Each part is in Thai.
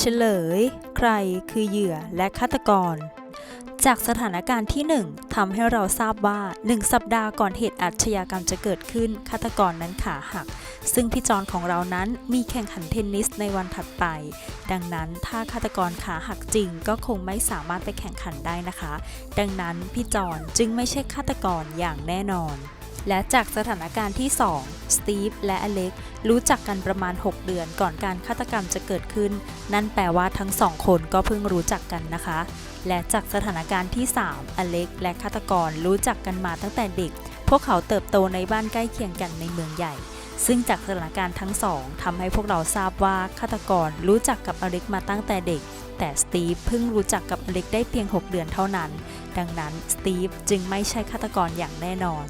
เฉลย ใครคือเหยื่อและฆาตกร จากสถานการณ์ที่ 1ทำให้เราทราบว่า 1 สัปดาห์ก่อนเหตุอาชญากรรมจะเกิดขึ้นฆาตกรนั้นขาหัก ซึ่งพี่จอนของเรานั้นมีแข่งขันเทนนิสในวันถัดไป ดังนั้นถ้าฆาตกรขาหักจริง ก็คงไม่สามารถไปแข่งขันได้นะคะ ดังนั้นพี่จอนจึงไม่ใช่ฆาตกรอย่างแน่นอน และจากสถานการณ์ที่ 2 สตีฟและอเล็กรู้จักกันประมาณ 6 เดือนก่อนการฆาตกรรมจะเกิดขึ้น นั่นแปลว่าทั้งสองคนก็เพิ่งรู้จักกันนะคะ และจากสถานการณ์ที่ 3 อเล็กและฆาตกรรู้จักกันมาตั้งแต่เด็ก พวกเขาเติบโตในบ้านใกล้เคียงกันในเมืองใหญ่ซึ่งจากสถานการณ์ทั้งสองทำให้พวกเราทราบว่าฆาตกรรู้จักกับอเล็กมาตั้งแต่เด็ก แต่สตีฟเพิ่งรู้จักกับอเล็กได้เพียง 6 เดือนเท่านั้น ดังนั้นสตีฟจึงไม่ใช่ฆาตกรอย่างแน่นอน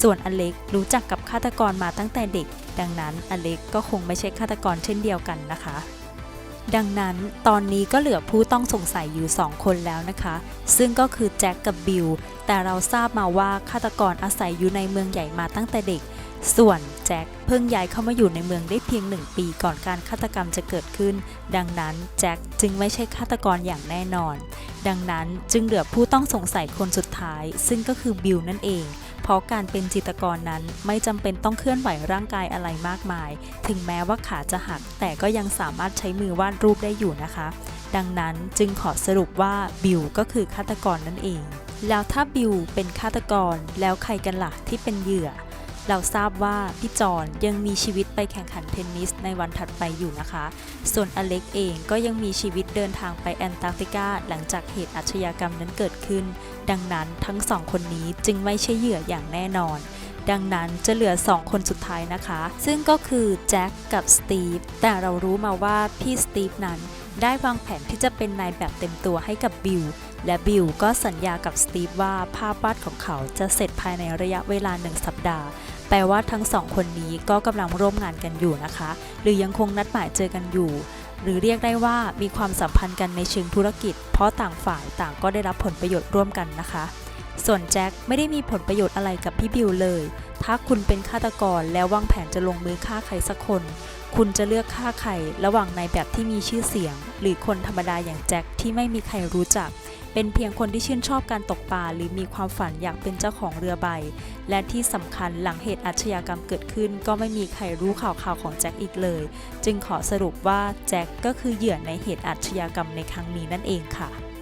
ส่วนอเล็กรู้จักกับฆาตกรมาตั้งแต่เด็ก ดังนั้นอเล็กก็คงไม่ใช่ฆาตกรเช่นเดียวกันนะคะ ดังนั้นตอนนี้ก็เหลือผู้ต้องสงสัยอยู่ 2 คนแล้วนะคะ ซึ่งก็คือแจ็คกับบิลแต่เราทราบมาว่าฆาตกรอาศัยอยู่ในเมืองใหญ่มาตั้งแต่เด็ก ส่วนแจ็คเพิ่งย้ายเข้ามาอยู่ในเมืองได้เพียงหนึ่งปีก่อนการฆาตกรรมจะเกิดขึ้น ดังนั้นแจ็คจึงไม่ใช่ฆาตกรอย่างแน่นอน ดังนั้นจึงเหลือผู้ต้องสงสัยคนสุดท้าย ซึ่งก็คือบิลนั่นเอง เพราะการเป็นจิตกรนั้นไม่จำเป็นต้องเคลื่อนไหวร่างกายอะไรมากมาย ถึงแม้ว่าขาจะหัก แต่ก็ยังสามารถใช้มือวาดรูปได้อยู่นะคะ ดังนั้นจึงขอสรุปว่าบิลก็คือฆาตกรนั่นเอง แล้วถ้าบิลเป็นฆาตกรแล้วใครกันล่ะที่เป็นเหยื่อ เราทราบว่าพี่จอนยังมีชีวิตไปแข่งขันเทนนิสในวันถัดไปอยู่นะคะ ส่วนอเล็กเองก็ยังมีชีวิตเดินทางไปแอนตาร์กติกาหลังจากเหตุอาชญากรรมนั้นเกิดขึ้น ดังนั้นทั้งสองคนนี้จึงไม่ใช่เหยื่ออย่างแน่นอน ดังนั้นจะเหลือ 2 คนสุดท้ายนะคะ ซึ่งก็คือแจ็คกับสตีฟ แต่เรารู้มาว่าพี่สตีฟนั้นได้วางแผนที่จะเป็นนายแบบเต็มตัวให้กับบิล และบิลก็สัญญากับสตีฟว่าภาพวาดของเขาจะเสร็จภายในระยะเวลาหนึ่งสัปดาห์ แปลว่าทั้งสองคนนี้ก็กำลังร่วมงานกันอยู่นะคะ หรือยังคงนัดหมายเจอกันอยู่ หรือเรียกได้ว่ามีความสัมพันธ์กันในเชิงธุรกิจ เพราะต่างฝ่ายต่างก็ได้รับผลประโยชน์ร่วมกันนะคะ ส่วนแจ็คไม่ได้มีผลประโยชน์อะไรกับพี่บิลเลย ถ้าคุณเป็นฆาตกรแล้ววางแผนจะลงมือฆ่าใครสักคน คุณจะเลือกฆ่าใครระหว่างนายแบบที่มีชื่อเสียง หรือคนธรรมดาอย่างแจ็คที่ไม่มีใครรู้จัก เป็นเพียงคนที่ชื่นชอบการตกปลาหรือมีความฝันอยากเป็นเจ้าของเรือใบ และที่สำคัญหลังเหตุอาชญากรรมเกิดขึ้น ก็ไม่มีใครรู้ข่าวข่าวของแจ็คอีกเลย จึงขอสรุปว่าแจ็คก็คือเหยื่อในเหตุอาชญากรรมในครั้งนี้นั่นเองค่ะ